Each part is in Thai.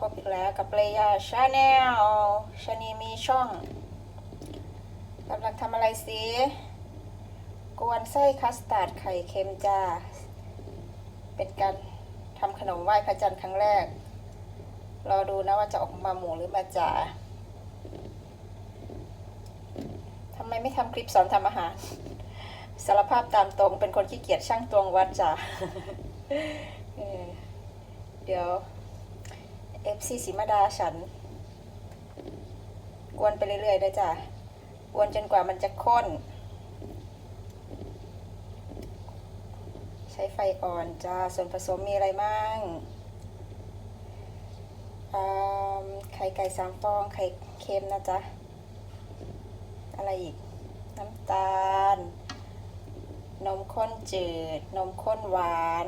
พบอีกแล้วกับเลยาชาแนลชานีมีช่องกำลังทำอะไรสิกวนไส้คัสตาร์ดไข่เค็มจ้า เป็นการทำขนมไหว้พระจันทร์ครั้งแรก รอดูนะว่าจะออกมาหมูหรือมาจ่าทำไมไม่ทำคลิปสอนทำอาหารสารภาพตามตรงเป็นคนขี้เกียจช่างตวงวัดจ้าเดี๋ยว อฟซีสีมาดาฉัน กวนไปเรื่อยๆด้จ้ะกวนจนกว่ามันจะข้น ใช้ไฟอ่อนจ้า ส่วนผสมมีอะไรมั่งไข่ไก่สามฟอง ไข่เค็มนะจ๊ะ อะไรอีก น้ำตาล นมข้นจืด นมข้นหวาน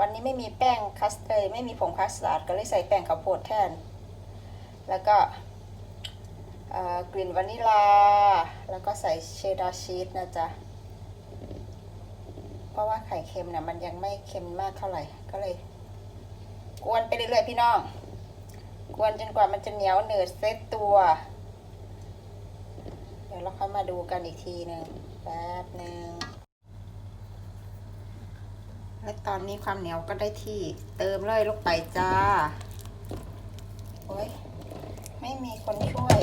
วันนี้ไม่มีแป้งคัสเตอร์ไม่มีผงคัสตาร์ดก็เลยใส่แป้งข้าวโพดแทน แล้วก็กลิ่นวานิลา แล้วก็ใส่เชดดาร์ชีสนะจ๊ะ เพราะว่าไข่เค็มเนี่ยมันยังไม่เค็มมากเท่าไหร่ ก็เลย กวนไปเรื่อยๆพี่น้อง กวนจนกว่ามันจะเหนียวเหนืดเซตตัว เดี๋ยวเราค่อยมาดูกันอีกทีหนึ่งแป๊บหนึ่ง และตอนนี้ความเหนียวก็ได้ที่เติมเลยลงไปจ้า โอ้ยไม่มีคนช่วย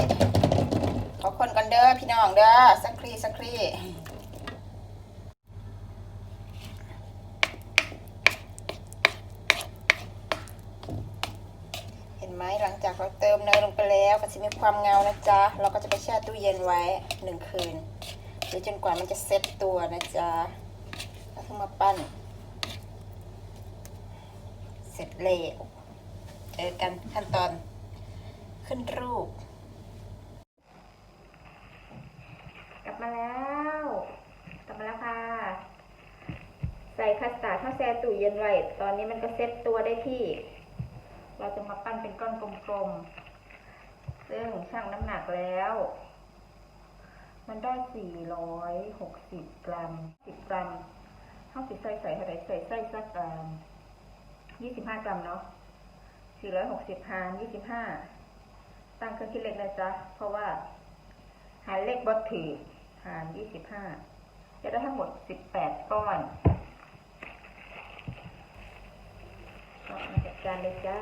ขอคนกันเด้อพี่น้องเด้อสักครีสักครีเห็นไหมหลังจากเราเติมเนยลงไปแล้วก็จะมีความเงานะจ๊ะ เราก็จะไปแช่ตู้เย็นไว้หนึ่งคืนหรือจนกว่ามันจะเซ็ตตัวนะจ๊ะแล้วก็มาปั้น เสร็จแล้วเจอกันขั้นตอนขึ้นรูป กลับมาแล้ว กลับมาแล้วค่ะ ใส่คัสตาร์ดเข้าแช่ตู้เย็นไว้ ตอนนี้มันก็เซ็ตตัวได้ที่ เราจะมาปั้นเป็นก้อนกลมๆ ซึ่งชั่งน้ำหนักแล้ว มันได้ 460 กรัม 10 กรัมเข้าสิใส่ใส่เท่าไหร่ใส่ใส่สักกรัม ยี่สิบห้ากรัมเนาะสี่ร้อยหกสิบหารยี่สิบห้าตั้งเครื่องคิดเลขนะจ๊ะ เพราะว่า หารเลขบดถือหารยี่สิบห้าจะได้ทั้งหมดสิบแปดก้อนก็มาจัดการเลยจ้า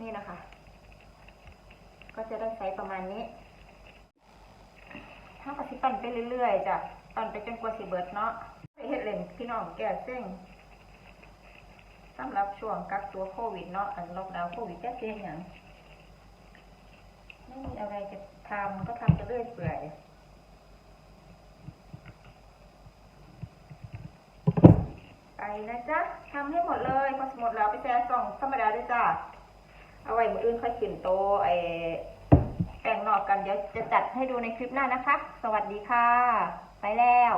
นี่นะคะ ก็จะได้ไซส์ประมาณนี้ถ้าก็สิปั่นไปเรื่อยๆจ้ะปั่นไปจนกว่าสิเบิดเนาะ เฮ็ดเล่นพี่น้องแก่เส้งสำหรับช่วงกักตัวโควิดเนาะอันล็อกดาวน์โควิดแก้เส้นอย่างไม่มีอะไรจะทำก็ทำไปเรื่อยเปื่อยไปนะจ๊ะทำให้หมดเลยพอหมดแล้วไปแช่ซองธรรมดาด้วยจ้ะเอาไว้มืออื่นค่อยขึ้นโตไอแป้งนอกกันเดี๋ยวจะจัดให้ดูในคลิปหน้านะคะ สวัสดีค่ะ ไปแล้ว